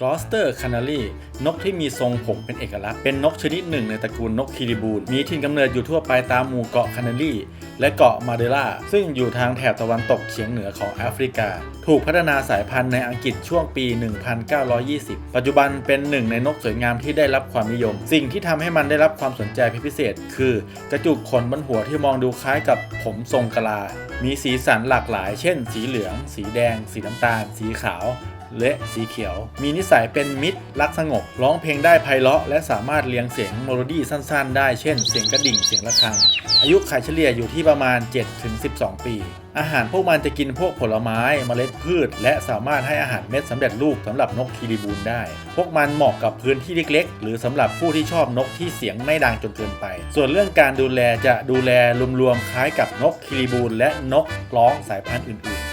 กรอสเตอร์คานารีนกที่มีทรงผมเป็นเอกลักษณ์ เป็นนกชนิดหนึ่งในตระกูลนกคิริบูนมีถิ่นกำเนิดอยู่ทั่วไปตามหมู่เกาะคานารีและเกาะมาเดล่า ซึ่งอยู่ทางแถบตะวันตกเฉียงเหนือของแอฟริกา ถูกพัฒนาสายพันธุ์ในอังกฤษช่วงปี 1920 ปัจจุบันเป็นหนึ่งในนกสวยงามที่ได้รับความนิยม สิ่งที่ทำให้มันได้รับความสนใจพิเศษ คือ กระจุกขนบนหัวที่มองดูคล้ายกับผมทรงกลา มีสีสันหลากหลาย เช่น สีเหลือง สีแดง สีน้ำตาล สีขาว และสีเขียว มีนิสัยเป็นมิตรรักสงบ ร้องเพลงได้ไพเราะ และสามารถเรียงเสียงโมโลดี้สั้น ๆ ได้ เช่น เสียงกระดิ่ง เสียงระฆัง อายุไข่เฉลี่ยอยู่ที่ประมาณ 7-12 ปี อาหารพวกมันจะกินพวกผลไม้เมล็ดพืช และสามารถให้อาหารเม็ดสำเร็จรูปสำหรับนกคีรีบูนได้ พวกมันเหมาะกับพื้นที่เล็ก ๆ หรือสำหรับผู้ที่ชอบนกที่เสียงไม่ดังจนเกินไป ส่วนเรื่องการดูแลจะดูแลรวมๆคล้ายกับนกคีรีบูนและนกร้องสายพันธุ์อื่นๆ